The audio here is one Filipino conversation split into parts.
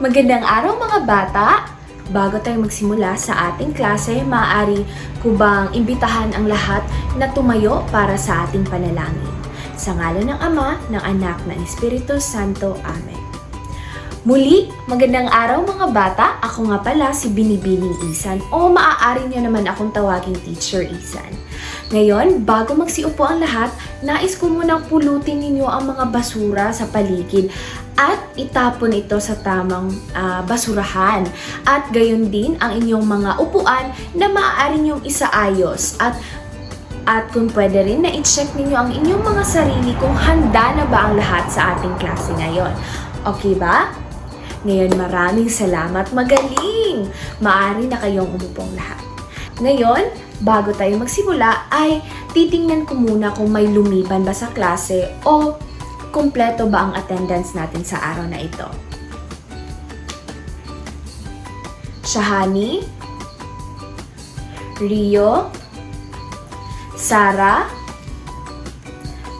Magandang araw mga bata! Bago tayo magsimula sa ating klase, maaari ko bang imbitahan ang lahat na tumayo para sa ating panalangin. Sa ngalan ng Ama, ng Anak, ng Espiritu Santo. Amen. Muli, magandang araw mga bata. Ako nga pala si Binibining Isan o maaari niyo naman akong tawaging Teacher Isan. Ngayon, bago magsiupo ang lahat, nais ko munang pulutin ninyo ang mga basura sa paligid at itapon ito sa tamang ah, basurahan. At gayon din ang inyong mga upuan na maaari niyong isaayos at at kung pwede rin na i-check ninyo ang inyong mga sarili kung handa na ba ang lahat sa ating klase ngayon. Okay ba? Ngayon maraming salamat. Magaling! Maari na kayong umupong lahat. Ngayon, bago tayo magsimula ay titingnan ko muna kung may lumiban ba sa klase o kumpleto ba ang attendance natin sa araw na ito. Shahani, Rio, Sara,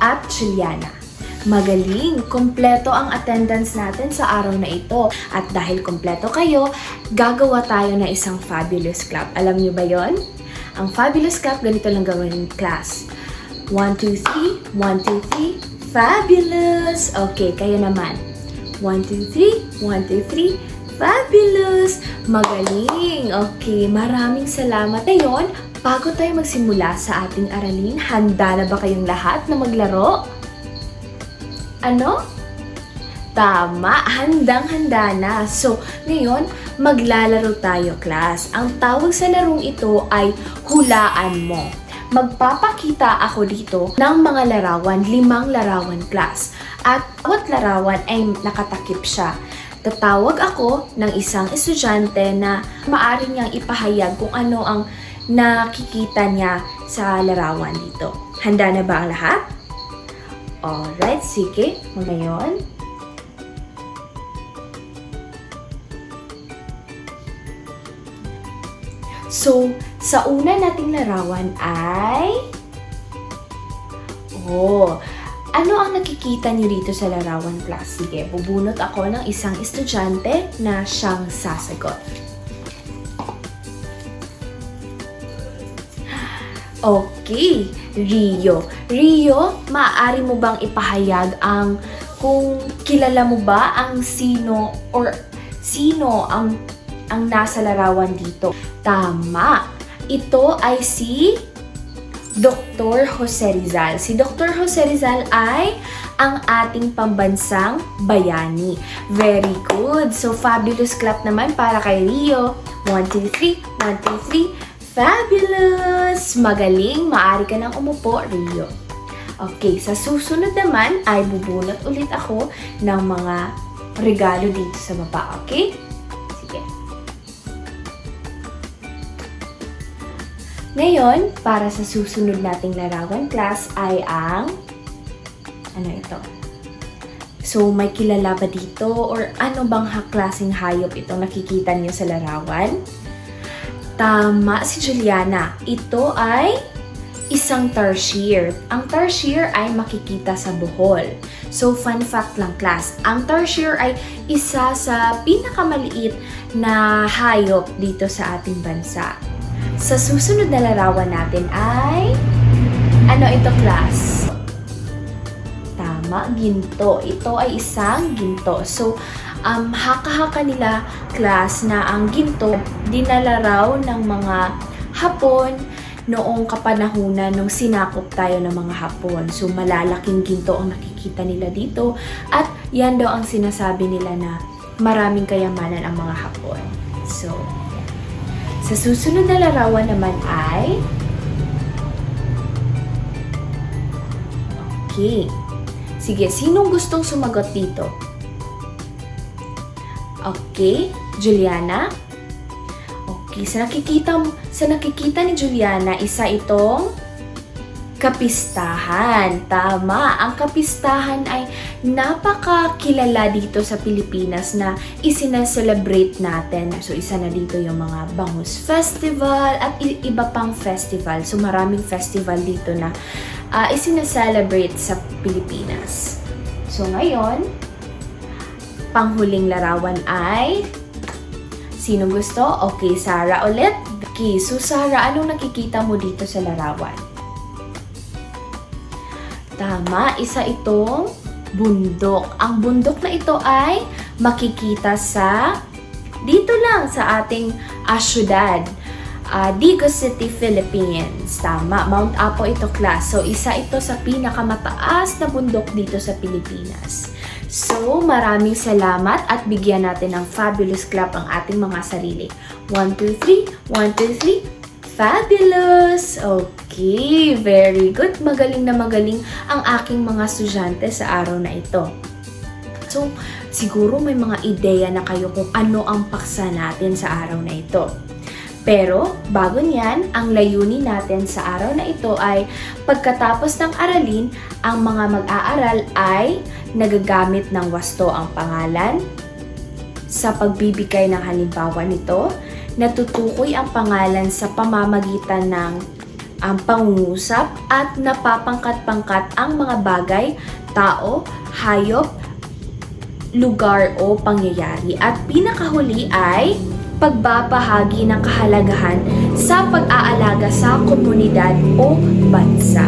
at Juliana. Magaling! Kompleto ang attendance natin sa araw na ito. At dahil kompleto kayo, gagawa tayo ng isang fabulous club. Alam niyo ba yon? Ang fabulous club, ganito lang gawin class. 1, 2, 3, 1, 2, 3, fabulous! Okay, kayo naman. 1, 2, 3, 1, 2, 3, fabulous! Magaling! Okay, maraming salamat. Ngayon, bago tayo magsimula sa ating aralin, handa na ba kayong lahat na maglaro? Ano? Tama, handang-handa na. So, ngayon, maglalaro tayo, class. Ang tawag sa larong ito ay hulaan mo. Magpapakita ako dito ng mga larawan, limang larawan, class. At bawat larawan ay nakatakip siya. Tatawag ako ng isang estudyante na maari niyang ipahayag kung ano ang nakikita niya sa larawan dito. Handa na ba ang lahat? Alright, sige. Ngayon, So, sa una nating larawan ay... Oh, ano ang nakikita niyo dito sa larawan class? Sige, bubunot ako ng isang estudyante na siyang sasagot. Okay, Rio. Rio, maaari mo bang ipahayag ang kung kilala mo ba ang sino or sino ang ang nasa larawan dito? Tama. Ito ay si Dr. Jose Rizal. Si Dr. Jose Rizal ay ang ating pambansang bayani. Very good. So, fabulous clap naman para kay Rio. 1, 2, 3. 1, 2, 3. Fabulous! Magaling! Maari ka nang umupo, Rio. Okay, sa susunod naman ay bubunot ulit ako ng mga regalo dito sa baba. Okay? Sige. Ngayon, para sa susunod nating larawan class ay ang ano ito? So, may kilala ba dito? Or ano bang ha klaseng hayop itong nakikita niyo sa larawan? Tama si Juliana. Ito ay isang tarsier. Ang tarsier ay makikita sa buhol. So, fun fact lang class, ang tarsier ay isa sa pinakamaliit na hayop dito sa ating bansa. Sa susunod na larawan natin ay... Ano ito class? Tama, ginto. Ito ay isang ginto. So, um, haka-haka nila class na ang ginto dinala raw ng mga Hapon noong kapanahunan nung sinakop tayo ng mga Hapon. So malalaking ginto ang nakikita nila dito at yan daw ang sinasabi nila na maraming kayamanan ang mga Hapon. So, yan. Sa susunod na larawan naman ay Okay. Sige, sinong gustong sumagot dito? Okay, Juliana. Okay, sa nakikita sa nakikita ni Juliana, isa itong kapistahan. Tama, ang kapistahan ay napakakilala dito sa Pilipinas na isinaselebrate natin. So, isa na dito yung mga Bangus Festival at iba pang festival. So, maraming festival dito na uh, isinaselebrate sa Pilipinas. So, ngayon, panghuling larawan ay... Sino gusto? Okay, Sarah ulit. Okay, so Sarah, anong nakikita mo dito sa larawan? Tama, isa itong bundok. Ang bundok na ito ay makikita sa dito lang sa ating uh, syudad. Uh, Digo City, Philippines. Tama, Mount Apo ito class. So, isa ito sa pinakamataas na bundok dito sa Pilipinas. So, maraming salamat at bigyan natin ng fabulous clap ang ating mga sarili. 1, 2, 3, 1, 2, 3, Fabulous! Okay, very good. Magaling na magaling ang aking mga estudyante sa araw na ito. So, siguro may mga ideya na kayo kung ano ang paksa natin sa araw na ito. Pero, bago niyan, ang layunin natin sa araw na ito ay pagkatapos ng aralin, ang mga mag-aaral ay nagagamit ng wasto ang pangalan sa pagbibigay ng halimbawa nito, natutukoy ang pangalan sa pamamagitan ng ang pangungusap at napapangkat-pangkat ang mga bagay, tao, hayop, lugar o pangyayari. At pinakahuli ay pagbabahagi ng kahalagahan sa pag-aalaga sa komunidad o bansa.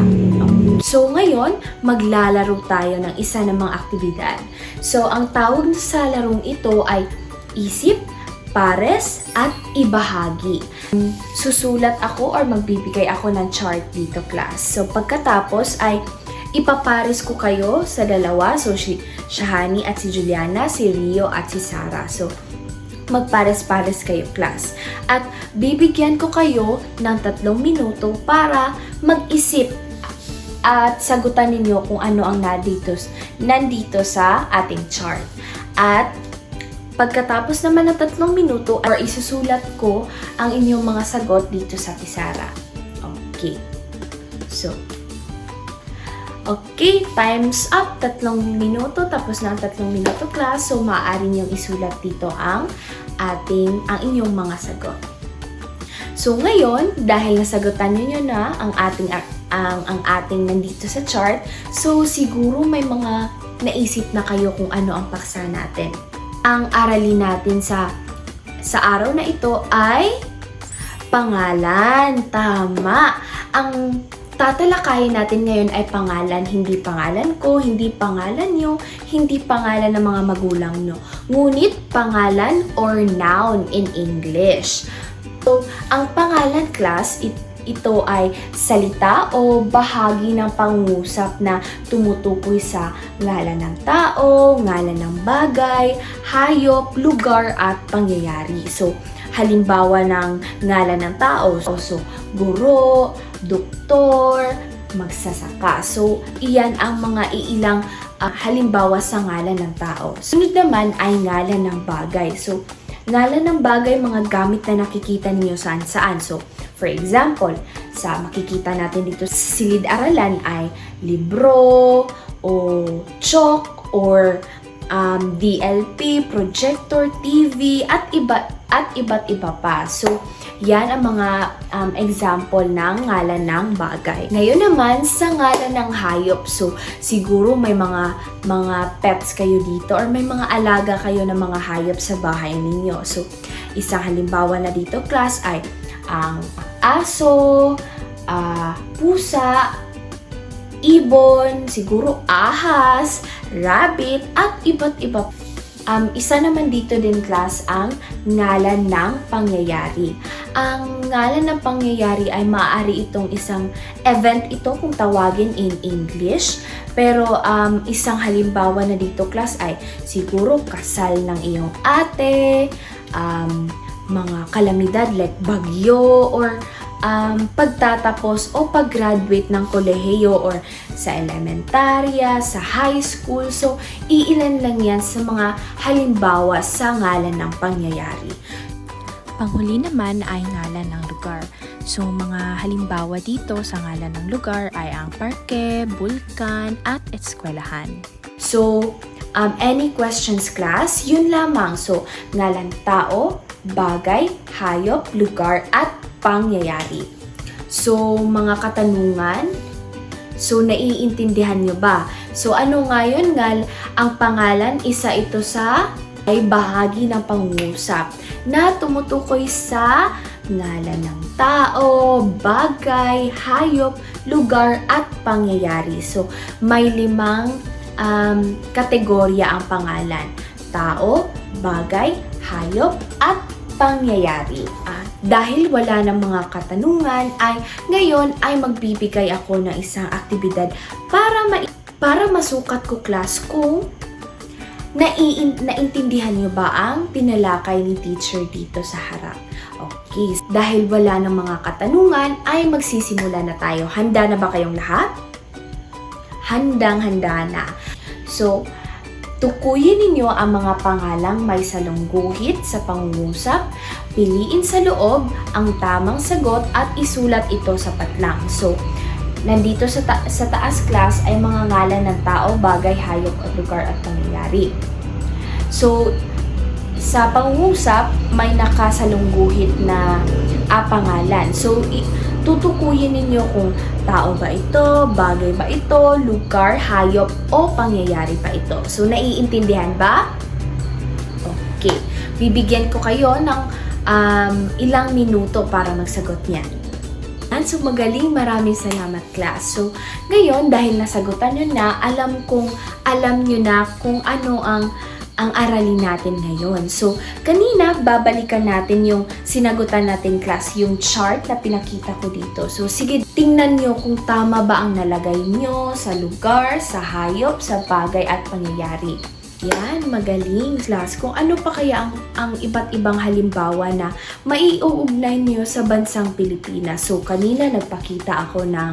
So ngayon, maglalaro tayo ng isa namang aktibidad. So ang tawag sa larong ito ay isip, pares, at ibahagi. Susulat ako or magbibigay ako ng chart dito class. So pagkatapos ay ipapares ko kayo sa dalawa. So si Shahani at si Juliana, si Rio at si Sarah. So magpares-pares kayo class. At bibigyan ko kayo ng tatlong minuto para mag-isip at sagutan ninyo kung ano ang nandito, nandito sa ating chart. At pagkatapos naman ng tatlong minuto, or isusulat ko ang inyong mga sagot dito sa Pisara. Okay. So, Okay, time's up. Tatlong minuto, tapos na ang tatlong minuto class. So, maaari niyong isulat dito ang ating, ang inyong mga sagot. So, ngayon, dahil nasagutan niyo na ang ating ang, ang ating nandito sa chart, so siguro may mga naisip na kayo kung ano ang paksa natin. Ang aralin natin sa sa araw na ito ay pangalan. Tama. Ang tatalakayin natin ngayon ay pangalan, hindi pangalan ko, hindi pangalan nyo, hindi pangalan ng mga magulang nyo. Ngunit pangalan or noun in English. So, ang pangalan class, it, ito ay salita o bahagi ng pangusap na tumutukoy sa ngalan ng tao, ngalan ng bagay, hayop, lugar at pangyayari. So, halimbawa ng ngalan ng tao, so, so guro, doktor, magsasaka. So, iyan ang mga iilang uh, halimbawa sa ngalan ng tao. Sunod naman ay ngalan ng bagay. So, ngalan ng bagay, mga gamit na nakikita ninyo saan saan. So, for example, sa makikita natin dito sa silid-aralan ay libro, o chalk, or um, DLP, projector, TV, at iba at iba't iba pa. So, yan ang mga um, example ng ngalan ng bagay. Ngayon naman, sa ngalan ng hayop. So, siguro may mga mga pets kayo dito or may mga alaga kayo ng mga hayop sa bahay ninyo. So, isang halimbawa na dito, class, ay ang aso, uh, pusa, ibon, siguro ahas, rabbit, at iba't iba Um, isa naman dito din class ang ngalan ng pangyayari. Ang ngalan ng pangyayari ay maaari itong isang event ito kung tawagin in English. Pero um, isang halimbawa na dito class ay siguro kasal ng iyong ate, um, mga kalamidad like bagyo or um, pagtatapos o pag-graduate ng kolehiyo or sa elementarya, sa high school. So, iilan lang yan sa mga halimbawa sa ngalan ng pangyayari. Panghuli naman ay ngalan ng lugar. So, mga halimbawa dito sa ngalan ng lugar ay ang parke, bulkan, at eskwelahan. So, um, any questions class? Yun lamang. So, ngalan tao, bagay, hayop, lugar, at pangyayari. So, mga katanungan, So, naiintindihan nyo ba? So, ano nga yun, Ngal? Ang pangalan, isa ito sa ay bahagi ng pangungusap na tumutukoy sa ngalan ng tao, bagay, hayop, lugar, at pangyayari. So, may limang um, kategorya ang pangalan. Tao, bagay, hayop, at pangyayari. At dahil wala ng mga katanungan, ay ngayon ay magbibigay ako ng isang aktibidad para ma para masukat ko class kung naiin, naintindihan niyo ba ang tinalakay ni teacher dito sa harap. Okay, dahil wala ng mga katanungan, ay magsisimula na tayo. Handa na ba kayong lahat? Handang-handa na. So, tukuyin ninyo ang mga pangalang may salungguhit sa pangungusap, piliin sa loob ang tamang sagot at isulat ito sa patlang. So, nandito sa, ta- sa taas class ay mga ngalan ng tao, bagay, hayop at lugar at pangyayari. So, sa pangungusap, may nakasalungguhit na ah, pangalan. So, tutukuyin ninyo kung tao ba ito, bagay ba ito, lugar, hayop, o pangyayari pa ito. So, naiintindihan ba? Okay. Bibigyan ko kayo ng um, ilang minuto para magsagot niyan. Yan. So, magaling maraming salamat class. So, ngayon, dahil nasagutan nyo na, alam kong, alam nyo na kung ano ang ang aralin natin ngayon. So, kanina, babalikan natin yung sinagutan natin class, yung chart na pinakita ko dito. So, sige, tingnan nyo kung tama ba ang nalagay nyo sa lugar, sa hayop, sa bagay at pangyayari. Yan, magaling class. Kung ano pa kaya ang, ang iba't ibang halimbawa na maiuugnay nyo sa bansang Pilipinas. So, kanina nagpakita ako ng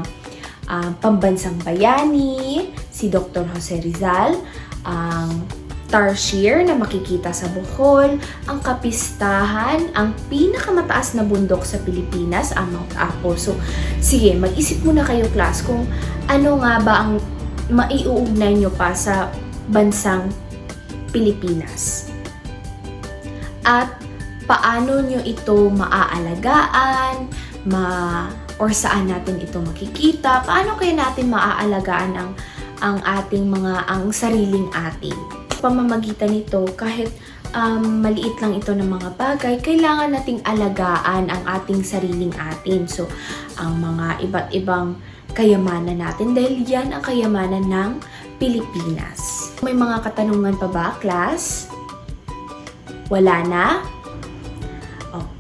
ah, pambansang bayani, si Dr. Jose Rizal, ang Tarsier na makikita sa Bohol, ang Kapistahan, ang pinakamataas na bundok sa Pilipinas, ang Mount Apo. So, sige, mag-isip muna kayo class kung ano nga ba ang maiuugnay nyo pa sa bansang Pilipinas. At paano nyo ito maaalagaan, ma or saan natin ito makikita, paano kaya natin maaalagaan ang ang ating mga ang sariling atin. Pamamagitan nito kahit um, maliit lang ito ng mga bagay, kailangan nating alagaan ang ating sariling atin. So, ang mga iba't ibang kayamanan natin dahil yan ang kayamanan ng Pilipinas. May mga katanungan pa ba, class? Wala na?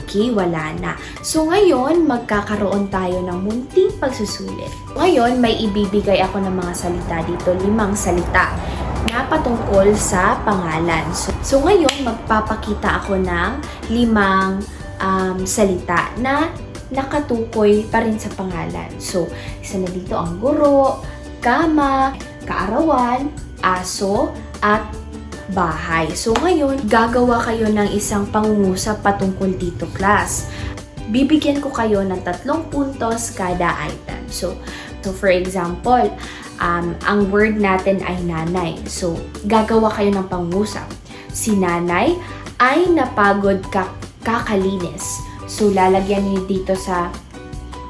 Okay, wala na. So ngayon, magkakaroon tayo ng munting pagsusulit. Ngayon, may ibibigay ako ng mga salita dito, limang salita na patungkol sa pangalan. So, so ngayon, magpapakita ako ng limang um, salita na nakatukoy pa rin sa pangalan. So, isa na dito ang guro, kama, kaarawan, aso, at bahay. So ngayon, gagawa kayo ng isang pangungusap patungkol dito, class. Bibigyan ko kayo ng tatlong puntos kada item. So, so for example, um, ang word natin ay nanay. So, gagawa kayo ng pangungusap. Si nanay ay napagod ka kakalinis. So, lalagyan niyo dito sa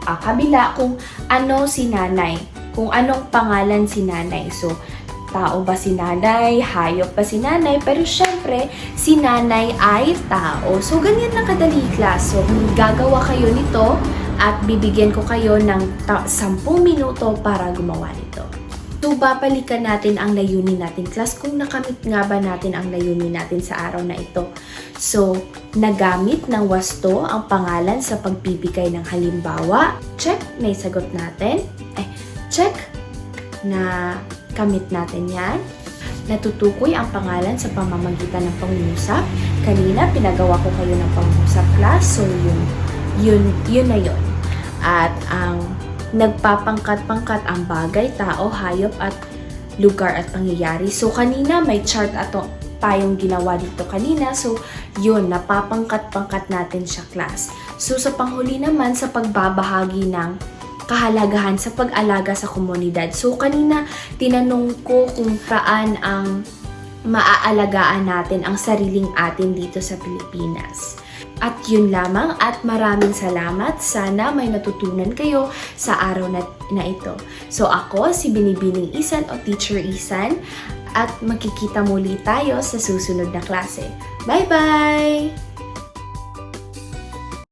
ah, kabila kung ano si nanay. Kung anong pangalan si nanay. So, tao ba si nanay, hayop ba si nanay, pero syempre, si nanay ay tao. So, ganyan lang kadali class. So, gagawa kayo nito at bibigyan ko kayo ng ta- 10 minuto para gumawa nito. So, babalikan natin ang layunin natin class kung nakamit nga ba natin ang layunin natin sa araw na ito. So, nagamit ng wasto ang pangalan sa pagbibigay ng halimbawa. Check, naisagot natin. Check na kamit natin yan. Natutukoy ang pangalan sa pamamagitan ng pangungusap. Kanina, pinagawa ko kayo ng pangungusap class. So, yun, yun, yun na yun. At ang nagpapangkat-pangkat ang bagay, tao, hayop at lugar at pangyayari. So, kanina may chart ato tayong ginawa dito kanina. So, yun, napapangkat-pangkat natin siya class. So, sa panghuli naman, sa pagbabahagi ng kahalagahan sa pag-alaga sa komunidad. So, kanina, tinanong ko kung saan ang maaalagaan natin ang sariling atin dito sa Pilipinas. At yun lamang at maraming salamat. Sana may natutunan kayo sa araw na, na ito. So ako si Binibining Isan o Teacher Isan at makikita muli tayo sa susunod na klase. Bye-bye!